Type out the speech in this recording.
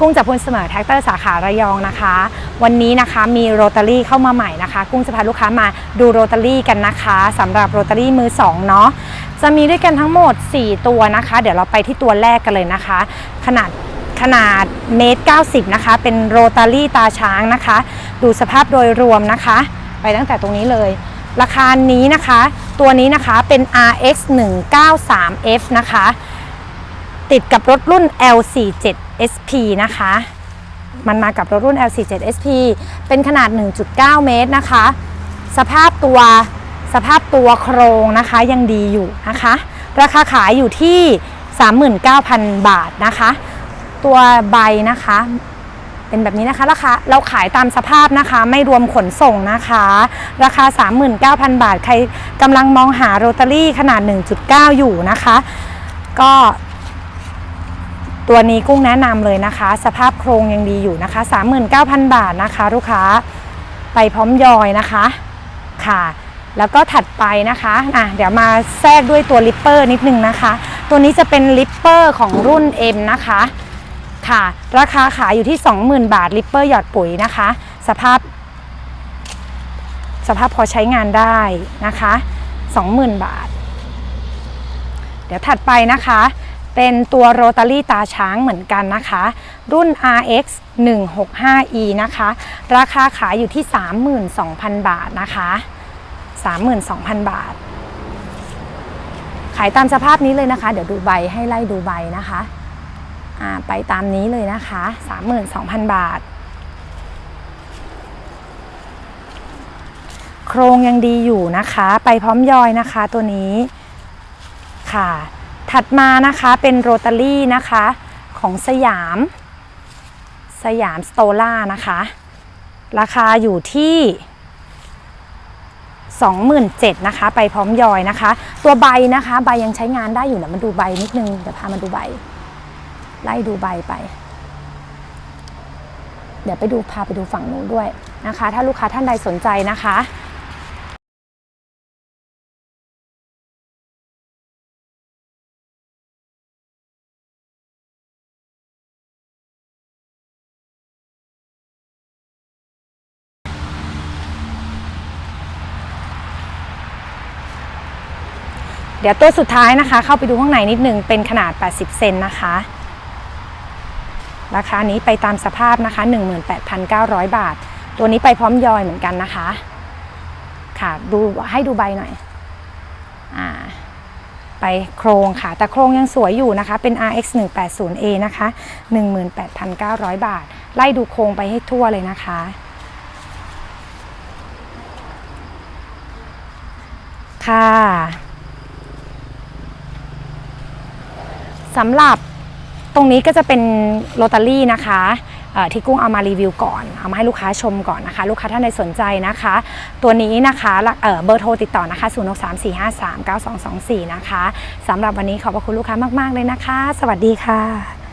กุ้งจากพูนเสมอแท็กเตอร์สาขาระยองนะคะ วันนี้นะคะมีโรตารี่เข้ามาใหม่นะคะ กุ้งจะพาลูกค้ามาดูโรตารี่กันนะคะสำหรับโรตารี่มือสองเนาะจะมีด้วยกันทั้งหมด 4 ตัวนะคะ เดี๋ยวเราไปที่ตัวแรกกันเลยนะคะ ขนาดขนาดเมตร90 นะคะ เป็นโรตารี่ตาช้างนะคะ ดูสภาพโดยรวมนะคะ ไปตั้งแต่ตรงนี้เลย ราคานี้นะคะ ตัวนี้นะคะเป็น RX 193F นะคะ ติดกับรถรุ่น L47 SP นะคะ มันมากับรถรุ่น L47 SP เป็นขนาด 1.9 เมตรนะคะ สภาพตัวสภาพตัวโครงนะคะยังดีอยู่นะคะ ราคาขายอยู่ที่ 39,000 บาทนะคะ ตัวใบนะคะ เป็นแบบนี้นะคะราคาเราขายตามสภาพนะคะ ไม่รวมขนส่งนะคะ ราคา 39,000 บาท ใครกำลังมองหาโรตารี่ขนาด 1.9 อยู่นะคะ ก็ ตัวนี้กุ้งแนะนำเลยนะคะ สภาพโครงยังดีอยู่นะคะ 39,000 บาทนะคะ ลูกค้าไปพร้อมยอยนะคะค่ะ แล้วก็ถัดไปนะคะอะเดี๋ยวมาแทรกด้วยตัวลิปเปอร์นิดนึงนะคะ ตัวนี้จะเป็นลิปเปอร์ของรุ่น M นะคะค่ะ ราคาขายอยู่ที่ 20,000 บาทลิปเปอร์หยอดปุ๋ยนะคะ สภาพ สภาพพอใช้งานได้นะคะ 20,000 บาท เดี๋ยวถัดไปนะคะ เป็นตัวโรตารี่ตาช้างเหมือนกันนะคะ รุ่น RX 165E นะคะ ราคาขายอยู่ที่ 32,000 บาทนะคะ 32,000 บาท ขายตามสภาพนี้เลยนะคะ เดี๋ยวดูใบให้ไล่ดูใบนะคะอ่าไปตามนี้เลยนะคะ 32,000 บาท โครงยังดีอยู่นะคะ ไปพร้อมยอยนะคะตัวนี้ค่ะ ถัดมานะคะเป็นโรตารี่นะคะของสยาม สยามสโตล่านะคะ ราคาอยู่ที่ 27,000นะคะ ไปพร้อมยอยนะคะ ตัวใบนะคะ ใบยังใช้งานได้อยู่นะมาดูใบนิดนึง เดี๋ยวพามาดูใบ ไล่ดูใบไป เดี๋ยวไปดูพาไปดูฝั่งนู้นด้วยนะคะ ถ้าลูกค้าท่านใดสนใจนะคะ เดี๋ยวตัวสุดท้ายนะคะ เข้าไปดูข้างในนิดนึงเป็นขนาด 80 เซนนะคะ ราคานี้ไปตามสภาพนะคะ 18,900 บาท ตัวนี้ไปพร้อมยอยเหมือนกันนะคะ ค่ะดูให้ดูใบหน่อยอ่าไปโครงค่ะ แต่โครงยังสวยอยู่นะคะ เป็น RX 180A นะคะ 18,900 บาท ไล่ดูโครงไปให้ทั่วเลยนะคะ ค่ะ สำหรับตรงนี้ก็จะเป็นโรตารี่นะคะที่กุ้งเอามารีวิวก่อน เอามาให้ลูกค้าชมก่อนนะคะ ลูกค้าท่านใดสนใจนะคะ ตัวนี้นะคะเเบอร์โทรติดต่อนะคะ 0 6 3 4 5 3 9 2 2 4 นะคะสำหรับวันนี้ขอบพระคุณลูกค้ามาก ๆ เลยนะคะ สวัสดีค่ะ